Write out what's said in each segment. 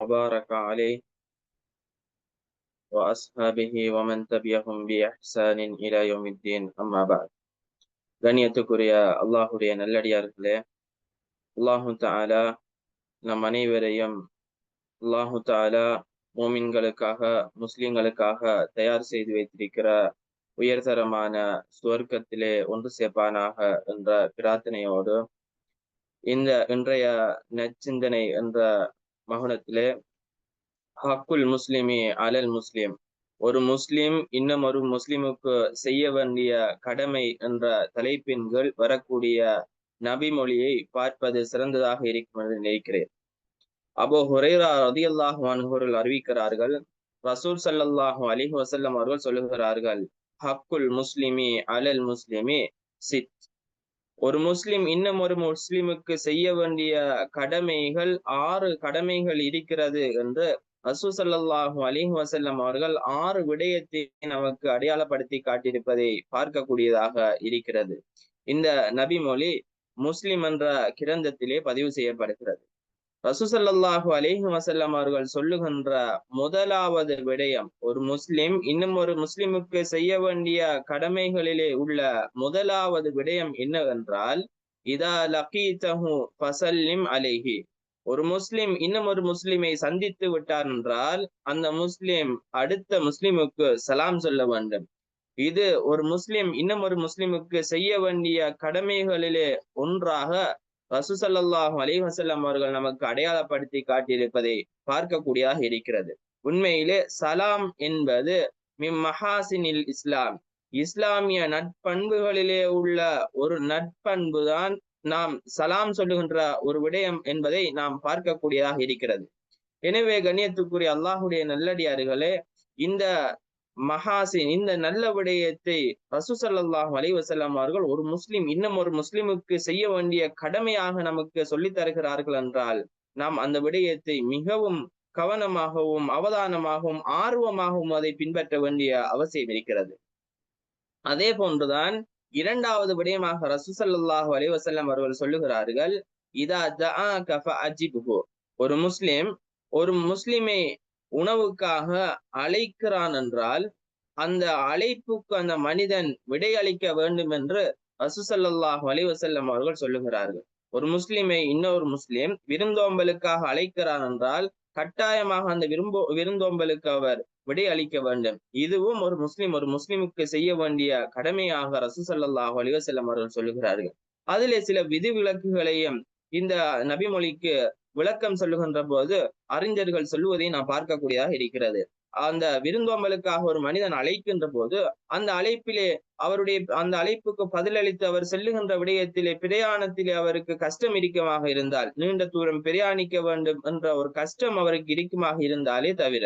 وبارك عليه وأصحابه ومن تبعهم بإحسان إلى يوم الدين أما بعد கண்ணியத்துக்குரிய அல்லாஹுடைய நல்லடியார்களே அல்லாஹு தாலா நம் அனைவரையும் அல்லாஹு தாலா மோமின்களுக்காக முஸ்லிம்களுக்காக தயார் செய்து வைத்திருக்கிற உயர்தரமான சுவர்க்கத்திலே ஒன்று சேர்ப்பானாக என்ற பிரார்த்தனையோடு இந்த இன்றைய நச்சிந்தனை என்ற மகுனத்திலே ஹக்குல் முஸ்லிமி அலல் முஸ்லிம். ஒரு முஸ்லிம் இன்னும் ஒரு முஸ்லிமுக்கு செய்ய வேண்டிய கடமை என்ற தலைப்பின் கீழ் வரக்கூடிய நபி மொழியை பார்ப்பது சிறந்ததாக இருக்கும் என்று நினைக்கிறேன். அபோ ஹுரேரா ரதி அன்ஹோர்கள் அறிவிக்கிறார்கள் ரசூல் சல்லாஹூ அலிஹ் வசல்லம் அவர்கள் சொல்லுகிறார்கள் ஹக்குல் முஸ்லிமி அலல் முஸ்லிமி சித் ஒரு முஸ்லிம் இன்னும் ஒரு முஸ்லிமுக்கு செய்ய வேண்டிய கடமைகள் ஆறு கடமைகள் இருக்கிறது என்று ரசூ சல்லாஹூ அலிஹ் வசல்லம் அவர்கள் ஆறு விடயத்தை நமக்கு அடையாளப்படுத்தி காட்டியிருப்பதை பார்க்கக்கூடியதாக இருக்கிறது. இந்த நபி மொழி முஸ்லிம் என்ற கிரந்தத்திலே பதிவு செய்யப்படுகிறது. ரசூசல்லாஹு அலேஹி வசல்லம் அவர்கள் சொல்லுகின்ற முதலாவது விடயம் ஒரு முஸ்லிம் இன்னும் ஒரு முஸ்லிமுக்கு செய்ய வேண்டிய கடமைகளிலே உள்ள முதலாவது விடயம் என்னவென்றால் இதா லகீதஹு ஃபசல்லிம் அலேஹி. ஒரு முஸ்லிம் இன்னும் ஒரு முஸ்லிமை சந்தித்து விட்டார் என்றால் அந்த முஸ்லிம் அடுத்த முஸ்லிமுக்கு சலாம் சொல்ல வேண்டும். இது ஒரு முஸ்லிம் இன்னும் ஒரு முஸ்லிமுக்கு செய்ய வேண்டிய கடமைகளிலே ஒன்றாக ரசூசல்லாஹு அலிஹசல்லம் அவர்கள் நமக்கு அடையாளப்படுத்தி காட்டியிருப்பதை பார்க்கக்கூடியதாக இருக்கிறது. உண்மையிலே சலாம் என்பது மிம் மஹாசினில் இஸ்லாம். இஸ்லாமிய நட்பண்புகளிலே உள்ள ஒரு நட்பண்பு தான் நாம் சலாம் சொல்லுகின்ற ஒரு விடயம் என்பதை நாம் பார்க்கக்கூடியதாக இருக்கிறது. எனவே கண்ணியத்துக்குரிய அல்லாஹுடைய நல்லடியார்களே இந்த மகாசின் இந்த நல்ல விடயத்தை ரசூசல்லாஹ் அலைவசல்லாம் அவர்கள் ஒரு முஸ்லிம் இன்னும் ஒரு முஸ்லிமுக்கு செய்ய வேண்டிய கடமையாக நமக்கு சொல்லித் தருகிறார்கள் என்றால் நாம் அந்த விடயத்தை மிகவும் கவனமாகவும் அவதானமாகவும் ஆர்வமாகவும் அதை பின்பற்ற வேண்டிய அவசியம் இருக்கிறது. அதே போன்றுதான் இரண்டாவது விடயமாக ரசூசல்லாஹு அலைவசல்லம் அவர்கள் சொல்லுகிறார்கள் இதா ஒரு முஸ்லிம் ஒரு முஸ்லிமை உணவுக்காக அழைக்கிறான் என்றால் அந்த அழைப்புக்கு அந்த மனிதன் விடை அளிக்க வேண்டும் என்று ரசூசல்லாஹ் அலிவசல்லம் அவர்கள் சொல்லுகிறார்கள். ஒரு முஸ்லிமை இன்னொரு முஸ்லிம் விருந்தோம்பலுக்காக அழைக்கிறான் என்றால் கட்டாயமாக அந்த விரும்போ விருந்தோம்பலுக்கு அவர் விடை அளிக்க வேண்டும். இதுவும் ஒரு முஸ்லிம் ஒரு முஸ்லிமுக்கு செய்ய வேண்டிய கடமையாக ரசூசல்லாஹ் அலிவசல்லம் அவர்கள் சொல்லுகிறார்கள். அதிலே சில விதிவிலக்குகளையும் இந்த நபிமொழிக்கு விளக்கம் சொல்லுகின்ற போது அறிஞர்கள் சொல்லுவதை நான் பார்க்கக்கூடியதாக இருக்கிறது. அந்த விருந்தோம்பலுக்காக ஒரு மனிதன் அழைக்கின்ற போது அந்த அழைப்பிலே அவருடைய அந்த அழைப்புக்கு பதிலளித்து அவர் செல்லுகின்ற விடயத்திலே பிரயாணத்திலே அவருக்கு கஷ்டம் இருக்கமாக இருந்தால் நீண்ட தூரம் பிரயாணிக்க வேண்டும் என்ற ஒரு கஷ்டம் அவருக்கு இருக்குமாக இருந்தாலே தவிர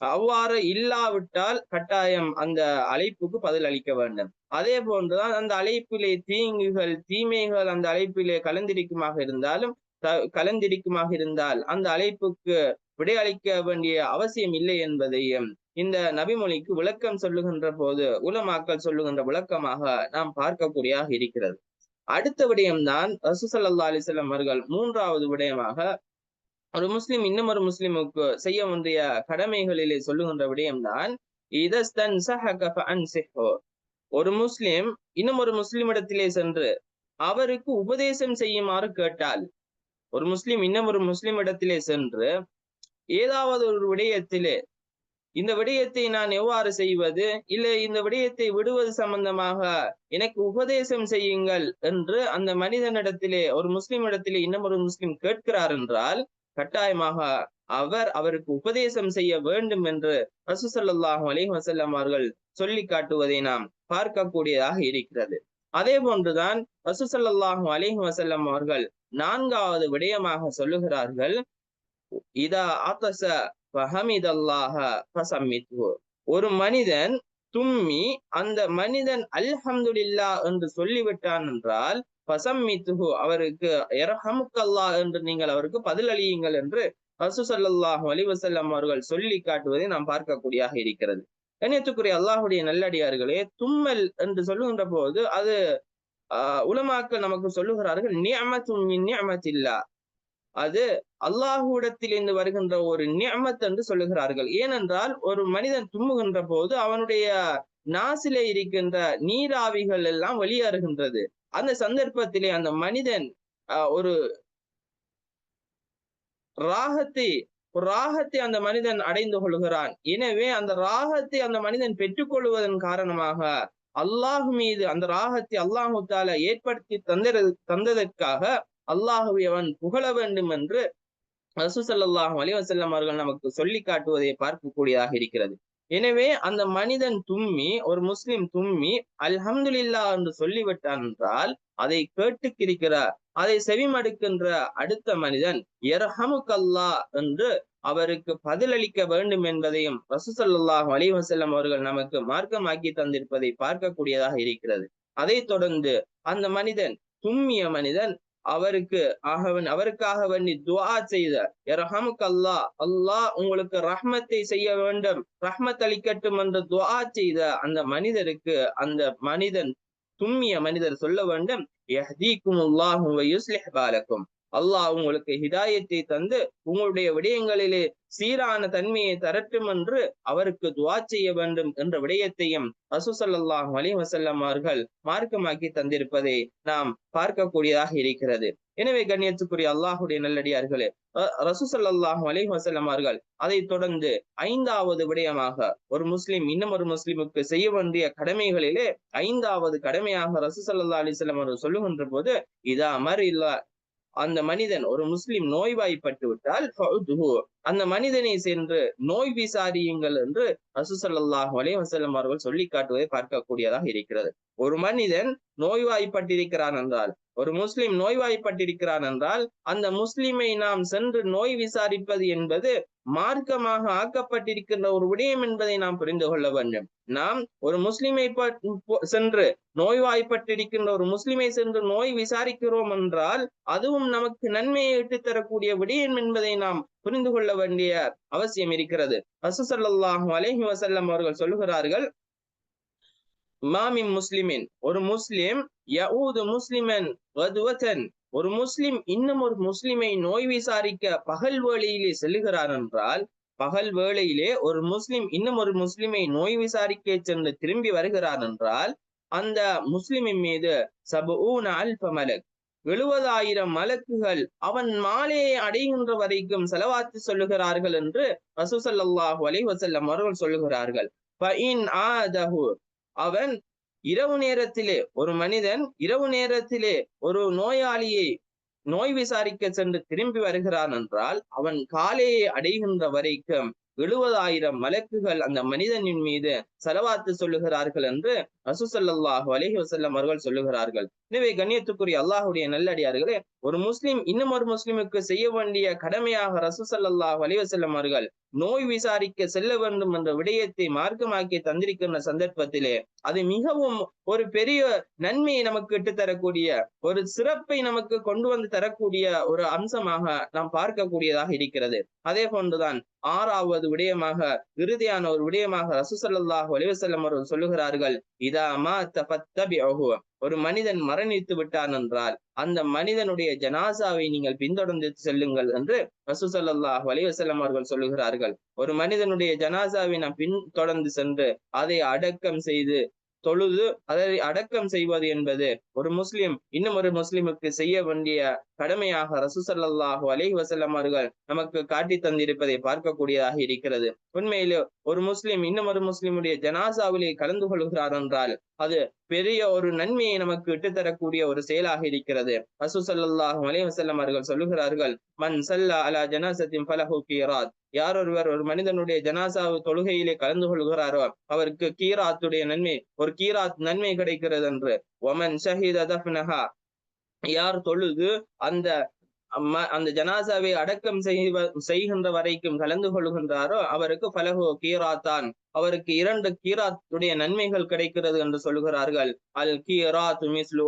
அவ்வாறு இல்லாவிட்டால் கட்டாயம் அந்த அழைப்புக்கு பதில் அளிக்க வேண்டும். அதே போன்றுதான் அந்த அழைப்பிலே தீங்குகள் தீமைகள் அந்த அழைப்பிலே கலந்திருக்குமாக இருந்தாலும் கலந்திருக்குமாக இருந்தால் அந்த அழைப்புக்கு விடையளிக்க வேண்டிய அவசியம் இல்லை என்பதையும் இந்த நபிமொழிக்கு விளக்கம் சொல்லுகின்ற போது உலமாக்கள் சொல்லுகின்ற விளக்கமாக நாம் பார்க்கக்கூடியதாக இருக்கிறது. அடுத்த விடயம்தான் ரசூசல்லா அலிசல்லாம் அவர்கள் மூன்றாவது விடயமாக ஒரு முஸ்லிம் இன்னும் ஒரு முஸ்லிமுக்கு செய்ய வேண்டிய கடமைகளிலே சொல்லுகின்ற விடயம்தான் இதஸ்தன் ஒரு முஸ்லிம் இன்னும் ஒரு முஸ்லிமிடத்திலே சென்று அவருக்கு உபதேசம் செய்யுமாறு கேட்டால் ஒரு முஸ்லீம் இன்னும் ஒரு முஸ்லிம் இடத்திலே சென்று ஏதாவது ஒரு விடயத்திலே இந்த விடயத்தை நான் எவ்வாறு செய்வது? இல்லை இந்த விடயத்தை விடுவது சம்பந்தமாக எனக்கு உபதேசம் செய்யுங்கள் என்று அந்த மனிதனிடத்திலே ஒரு முஸ்லிம் இடத்திலே இன்னும் ஒரு முஸ்லிம் கேட்கிறார் என்றால் கட்டாயமாக அவர் அவருக்கு உபதேசம் செய்ய வேண்டும் என்று ரசூசல்லாஹு அலி வசல்லம் அவர்கள் சொல்லி காட்டுவதை நாம் பார்க்கக்கூடியதாக இருக்கிறது. அதே போன்றுதான் ரசூசல்லாஹும் அலிஹி வசல்லம் அவர்கள் நான்காவது விடயமாக சொல்லுகிறார்கள். இதா ஆத்தச ஃபஹமிதல்லாஹ ஃபசம்மித்ஹு ஒரு மனிதன் தும்மி அந்த மனிதன் அல்ஹம்துலில்லா என்று சொல்லிவிட்டான் என்றால் ஃபசம்மித்ஹு அவருக்கு எரஹமுக்கல்லா என்று நீங்கள் அவருக்கு பதிலளியுங்கள் என்று ரசூசல்லாஹு அலி வசல்லம் அவர்கள் சொல்லி காட்டுவதை நாம் பார்க்கக்கூடியதாக இருக்கிறது. கண்ணியத்துக்குரிய அல்லாஹுடைய நல்லடியார்களே தும்மல் என்று சொல்லுகின்ற போது அது ஆஹ் உலமாக்கள் நமக்கு சொல்லுகிறார்கள் நியமத்தும் நியமத்தில்லா அது அல்லாஹுடத்திலிருந்து வருகின்ற ஒரு நியமத் என்று சொல்லுகிறார்கள். ஏனென்றால் ஒரு மனிதன் தும்முகின்ற போது அவனுடைய நாசிலே இருக்கின்ற நீராவிகள் எல்லாம் வெளியேறுகின்றது. அந்த சந்தர்ப்பத்திலே அந்த மனிதன் ஒரு ராகத்தை ஒரு ராகத்தை அந்த மனிதன் அடைந்து கொள்கிறான். எனவே அந்த ராகத்தை அந்த மனிதன் பெற்றுக்கொள்வதன் காரணமாக அல்லாஹ் மீது அந்த ராகத்தை அல்லாஹு தால ஏற்படுத்தி தந்த தந்ததற்காக அல்லாஹுவை அவன் புகழ வேண்டும் என்று ரசூசல்லாஹ் அலிவசல்லம் அவர்கள் நமக்கு சொல்லி காட்டுவதை பார்க்கக்கூடியதாக இருக்கிறது. எனவே அந்த மனிதன் தும்மி ஒரு முஸ்லிம் தும்மி அல்ஹம்துல்லா என்று சொல்லிவிட்டான் என்றால் அதை கேட்டுக்கிருக்கிற அதை செவிமடுக்கின்ற அடுத்த மனிதன் எர்ஹமுக்கல்லா என்று அவருக்கு பதிலளிக்க வேண்டும் என்பதையும் ரசூசல்லாஹ் அலிவசல்லம் அவர்கள் நமக்கு மார்க்கமாக்கி தந்திருப்பதை பார்க்கக்கூடியதாக இருக்கிறது. அதை தொடர்ந்து அந்த மனிதன் தும்மிய மனிதன் அவருக்கு ஆகவன் அவருக்காக வேண்டி துவா செய்த. இரஹமுக்கு அல்லாஹ் அல்லாஹ் உங்களுக்கு ரஹ்மத்தை செய்ய வேண்டும். ரஹ்மத் அளிக்கட்டும் என்று துவா செய்த அந்த மனிதருக்கு அந்த மனிதன் தும்மிய மனிதர் சொல்ல வேண்டும் எஹ்தீக்கும் அல்லாஹும் பாலக்கும். அல்லாஹ் உங்களுக்கு ஹிதாயத்தை தந்து உங்களுடைய விடயங்களிலே சீரான தன்மையை தரட்டும் என்று அவருக்கு துவா செய்ய வேண்டும் என்ற விடயத்தையும் ரசூசல்லாஹ் அலி வசல்லம் அவர்கள் மார்க்கமாக்கி தந்திருப்பதை நாம் பார்க்கக்கூடியதாக இருக்கிறது. எனவே கண்ணியத்துக்குரிய அல்லாஹுடைய நல்லடியார்களே ரசூசல்லாஹ் அலி வசல்லம் அவர்கள் அதை தொடர்ந்து ஐந்தாவது விடயமாக ஒரு முஸ்லிம் இன்னும் ஒரு முஸ்லிமுக்கு செய்ய வேண்டிய கடமைகளிலே ஐந்தாவது கடமையாக ரசூசல்லா அலிஸ்லாம் அவர்கள் சொல்லுகின்ற போது இதா அமர் இல்லா அந்த மனிதன் ஒரு முஸ்லிம் நோய்வாய்ப்பட்டு விட்டால் அந்த மனிதனை சென்று நோய் விசாரியுங்கள் என்று ரசூசல்லாஹ் அலே வசலம் அவர்கள் சொல்லி காட்டுவதை பார்க்கக்கூடியதாக இருக்கிறது. ஒரு மனிதன் நோய்வாய்ப்பட்டிருக்கிறான் என்றால் ஒரு முஸ்லிம் நோய்வாய்ப்பட்டிருக்கிறான் என்றால் அந்த முஸ்லிமை நாம் சென்று நோய் விசாரிப்பது என்பது மார்க்கமாக ஆக்கப்பட்டிருக்கின்ற ஒரு விடயம் என்பதை நாம் புரிந்து கொள்ள வேண்டும். நாம் ஒரு முஸ்லிமை சென்று நோய்வாய்ப்பட்டிருக்கின்ற ஒரு முஸ்லிமை சென்று நோய் விசாரிக்கிறோம் என்றால் அதுவும் நமக்கு நன்மையை இட்டு தரக்கூடிய விடயம் என்பதை நாம் புரிந்து கொள்ள வேண்டிய அவசியம் இருக்கிறது. அசுசல்லாஹு அலஹி வசல்லம் அவர்கள் சொல்லுகிறார்கள் மாமின் முஸ்லிமின் ஒரு முஸ்லிம் யஊது முஸ்லிமன் ஒரு முஸ்லிம் இன்னும் ஒரு முஸ்லிமை நோய் விசாரிக்க பகல் வேளையிலே செல்லுகிறார் என்றால் பகல் வேளையிலே ஒரு முஸ்லிம் இன்னும் ஒரு முஸ்லிமை நோய் விசாரிக்க சென்று திரும்பி வருகிறார் என்றால் அந்த முஸ்லிமின் மீது சபு அல்ப மலக் எழுபதாயிரம் மலக்குகள் அவன் மாலையை அடைகின்ற வரைக்கும் செலவாத்து சொல்லுகிறார்கள் என்று ரசூசல்லாஹு அலி வசல்லம் அவர்கள் சொல்லுகிறார்கள். அவன் இரவு நேரத்திலே ஒரு மனிதன் இரவு நேரத்திலே ஒரு நோயாளியை நோய் விசாரிக்க சென்று திரும்பி வருகிறான் என்றால் அவன் காலையை அடைகின்ற வரைக்கும் எழுபதாயிரம் மலக்குகள் அந்த மனிதனின் மீது செலவாத்து சொல்லுகிறார்கள் என்று ரசூசல்லாஹு அலஹி வசல்லம் அவர்கள் சொல்லுகிறார்கள். எனவே கண்ணியத்துக்குரிய அல்லாஹுடைய நல்லடியார்களே ஒரு முஸ்லிம் இன்னும் ஒரு முஸ்லிமுக்கு செய்ய வேண்டிய கடமையாக ரசூசல்லாஹு அலி வசல்லம் அவர்கள் நோய் விசாரிக்க செல்ல வேண்டும் என்ற விடயத்தை மார்க்கமாக்கி தந்திருக்கின்ற சந்தர்ப்பத்திலே அது மிகவும் ஒரு பெரிய நன்மையை நமக்கு இட்டு தரக்கூடிய ஒரு சிறப்பை நமக்கு கொண்டு வந்து தரக்கூடிய ஒரு அம்சமாக நாம் பார்க்கக்கூடியதாக இருக்கிறது. அதே போன்றுதான் ஆறாவது விடயமாக இறுதியான ஒரு விடயமாக ரசூசல்லாஹு அலிவசல்லம் அவர்கள் சொல்லுகிறார்கள் இதா ஒரு மனிதன் மரணித்து விட்டான் என்றால் அந்த மனிதனுடைய ஜனாசாவை நீங்கள் பின்தொடர்ந்து செல்லுங்கள் என்று ரசூசல்லாஹ் வலிவசல்லம் அவர்கள் சொல்லுகிறார்கள். ஒரு மனிதனுடைய ஜனாசாவை நாம் பின்தொடர்ந்து சென்று அதை அடக்கம் செய்து தொழுது அதை அடக்கம் செய்வது என்பது ஒரு முஸ்லிம் இன்னும் ஒரு முஸ்லிமுக்கு செய்ய வேண்டிய கடமையாக ரசூசல்லாஹு அலைஹி வசல்லம் அவர்கள் நமக்கு காட்டி தந்திருப்பதை பார்க்கக்கூடியதாக இருக்கிறது. உண்மையிலே ஒரு முஸ்லிம் இன்னும் ஒரு முஸ்லிமுடைய ஜனாசாவிலே கலந்து கொள்கிறார் என்றால் அது பெரிய ஒரு நன்மையை நமக்கு இட்டுத்தரக்கூடிய ஒரு செயலாக இருக்கிறது. ரசூசல்லாஹு அலைஹி வசல்லம் அவர்கள் சொல்லுகிறார்கள் மன் சல்லா அலா ஜனாசத்தின் ஃபலஹு கீராத். யார் ஒருவர் ஒரு மனிதனுடைய ஜனாசாவு தொழுகையிலே கலந்து கொள்கிறாரோ அவருக்கு கீராத்துடைய நன்மை ஒரு கீராத் நன்மை கிடைக்கிறது என்று ஒமன் ஷஹீத் அதஃப்னஹா யார் தொழுது அந்த அந்த ஜனாசாவை அடக்கம் செய்வ செய்கின்ற வரைக்கும் கலந்து கொள்கின்றாரோ அவருக்கு பலகோ கீராத்தான். அவருக்கு இரண்டு கீராத்துடைய நன்மைகள் கிடைக்கிறது என்று சொல்கிறார்கள். அல் கீராத் மிஸ்லு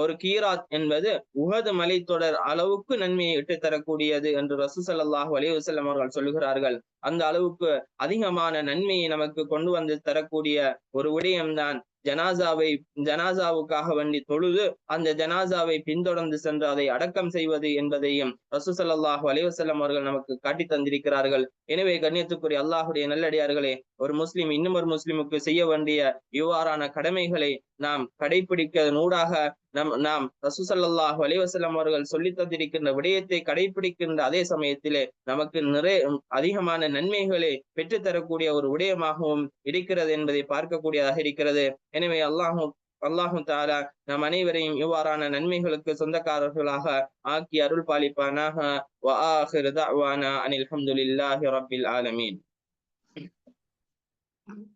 ஒரு கீராத் என்பது உகது மலைத்தொடர் அளவுக்கு நன்மையை இட்டு தரக்கூடியது என்று ரசூசல்லாஹு அலையுசல்லம் அவர்கள் சொல்லுகிறார்கள். அந்த அளவுக்கு அதிகமான நன்மையை நமக்கு கொண்டு வந்து தரக்கூடிய ஒரு விடயம்தான் ஜனாசாவை ஜனாசாவுக்காக வேண்டி தொழுது அந்த ஜனாசாவை பின்தொடர்ந்து சென்று அதை அடக்கம் செய்வது என்பதையும் ரசூசல்லாஹு அலைவசல்லம் அவர்கள் நமக்கு காட்டி தந்திருக்கிறார்கள். எனவே கண்ணியத்துக்குரிய அல்லாஹுடைய நல்லடியார்களே ஒரு முஸ்லிம் இன்னும் ஒரு முஸ்லிமுக்கு செய்ய வேண்டிய இவ்வாறான கடமைகளை நாம் கடைபிடிக்க நூடாக நம் நாம் ரசூசல்லாஹ் அலைவசல்லம் அவர்கள் சொல்லி தந்திருக்கின்ற விடயத்தை கடைபிடிக்கின்ற அதே சமயத்திலே நமக்கு நிறைய அதிகமான நன்மைகளை பெற்றுத்தரக்கூடிய ஒரு விடயமாகவும் இருக்கிறது என்பதை பார்க்கக்கூடியதாக இருக்கிறது. எனவே அல்லாஹும் அல்லாஹு தாலா நம் அனைவரையும் இவ்வாறான நன்மைகளுக்கு சொந்தக்காரர்களாக ஆக்கி அருள் பாலிப்பானாக அனில் அஹமதுல்லாஹி ரபில் ஆலமீன். Mm -hmm.